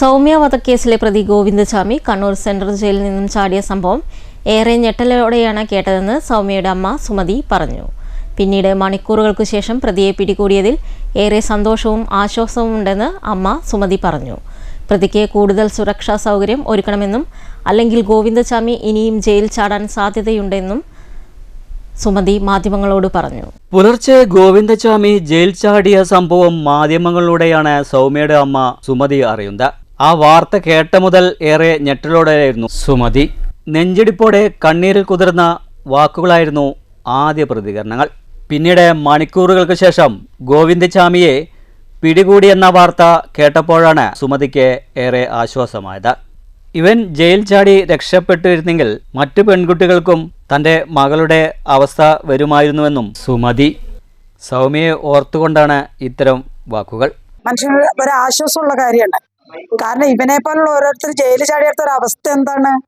സൗമ്യ വധക്കേസിലെ പ്രതി ഗോവിന്ദസ്വാമി കണ്ണൂർ സെൻട്രൽ ജയിലിൽ നിന്നും ചാടിയ സംഭവം ഏറെ ഞെട്ടലോടെയാണ് കേട്ടതെന്ന് സൗമ്യയുടെ അമ്മ സുമതി പറഞ്ഞു. പിന്നീട് മണിക്കൂറുകൾക്കു ശേഷം പ്രതിയെ പിടികൂടിയതിൽ ഏറെ സന്തോഷവും ആശ്വാസവും ഉണ്ടെന്ന് അമ്മ സുമതി പറഞ്ഞു. പ്രതിക്ക് കൂടുതൽ സുരക്ഷാ സൗകര്യം ഒരുക്കണമെന്നും അല്ലെങ്കിൽ ഗോവിന്ദസ്വാമി ഇനിയും ജയിൽ ചാടാൻ സാധ്യതയുണ്ടെന്നും സുമതി മാധ്യമങ്ങളോട് പറഞ്ഞു. പുലർച്ചെ ഗോവിന്ദസ്വാമി ജയിൽ ചാടിയ സംഭവം മാധ്യമങ്ങളിലൂടെയാണ് സൗമ്യയുടെ അമ്മ സുമതി അറിയുന്നത്. ആ വാർത്ത കേട്ട മുതൽ ഏറെ ഞെട്ടലോടെയായിരുന്നു. സുമതി നെഞ്ചിടിപ്പോടെ കണ്ണീരിൽ കുതിർന്ന വാക്കുകളായിരുന്നു ആദ്യ പ്രതികരണങ്ങൾ. പിന്നീട് മണിക്കൂറുകൾക്ക് ശേഷം ഗോവിന്ദസ്വാമിയെ പിടികൂടിയെന്ന വാർത്ത കേട്ടപ്പോഴാണ് സുമതിക്ക് ഏറെ ആശ്വാസമായത്. ഇവൻ ജയിൽ ചാടി രക്ഷപ്പെട്ടിരുന്നെങ്കിൽ മറ്റു പെൺകുട്ടികൾക്കും തന്റെ മകളുടെ അവസ്ഥ വരുമായിരുന്നുവെന്നും സുമതി സൗമ്യയെ ഓർത്തുകൊണ്ടാണ് ഇത്തരം വാക്കുകൾ. മനുഷ്യന് ഒരു ആശ്വാസമുള്ള കാര്യമാണ് കാരണം ഇവനെ പോലുള്ള ഓരോരുത്തർ ജയിലിൽ ചാടിയെടുത്ത ഒരു അവസ്ഥ എന്താണ്?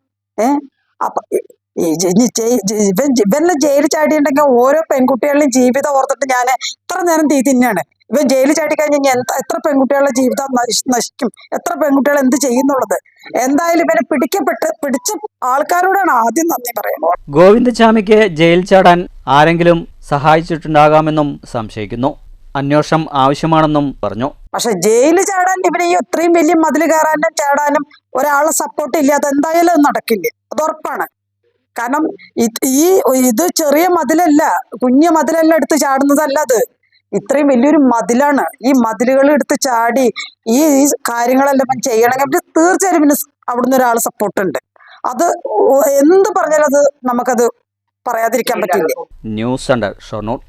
ഏഹ് അപ്പൊ ഇവൻ ഇവനെ ജയിലിൽ ചാടിയിട്ടുണ്ടെങ്കിൽ ഓരോ പെൺകുട്ടികളുടെയും ജീവിതം ഓർത്തിട്ട് ഞാൻ എത്ര നേരം തീ തിന്നാണ്. ഇവൻ ജയിലിൽ ചാടി കഴിഞ്ഞാൽ എന്താ എത്ര പെൺകുട്ടികളുടെ ജീവിതം നശി- നശിക്കും? എത്ര പെൺകുട്ടികൾ എന്ത് ചെയ്യുന്നുള്ളത്? എന്തായാലും ഇവനെ പിടിക്കപ്പെട്ട് പിടിച്ച ആൾക്കാരോടാണ് ആദ്യം നന്ദി പറയുന്നത്. ഗോവിന്ദസ്വാമിക്ക് ജയിൽ ചാടാൻ ആരെങ്കിലും സഹായിച്ചിട്ടുണ്ടാകാമെന്നും സംശയിക്കുന്നു. അന്വേഷണം ആവശ്യമാണെന്നും പറഞ്ഞു. പക്ഷെ ജയിലിൽ ചാടാൻ ഇവരെ ഈ ഇത്രയും വലിയ മതിൽ കയറാനും ചാടാനും ഒരാളെ സപ്പോർട്ട് ഇല്ലാതെ എന്തായാലും അത് നടക്കില്ല. അത് ഉറപ്പാണ്. കാരണം ഈ ഇത് ചെറിയ മതിലല്ല കുഞ്ഞു മതിലല്ല എടുത്ത് ചാടുന്നതല്ല അത്. ഇത്രയും വലിയൊരു മതിലാണ്. ഈ മതിലുകൾ എടുത്ത് ചാടി ഈ കാര്യങ്ങളെല്ലാം ചെയ്യണമെങ്കിൽ ഇവന് തീർച്ചയായും പിന്നെ അവിടുന്ന് ഒരാൾ സപ്പോർട്ട് ഉണ്ട്. അത് എന്ത് പറഞ്ഞാലും അത് നമുക്കത് പറയാതിരിക്കാൻ പറ്റില്ല. News centre Shoranur.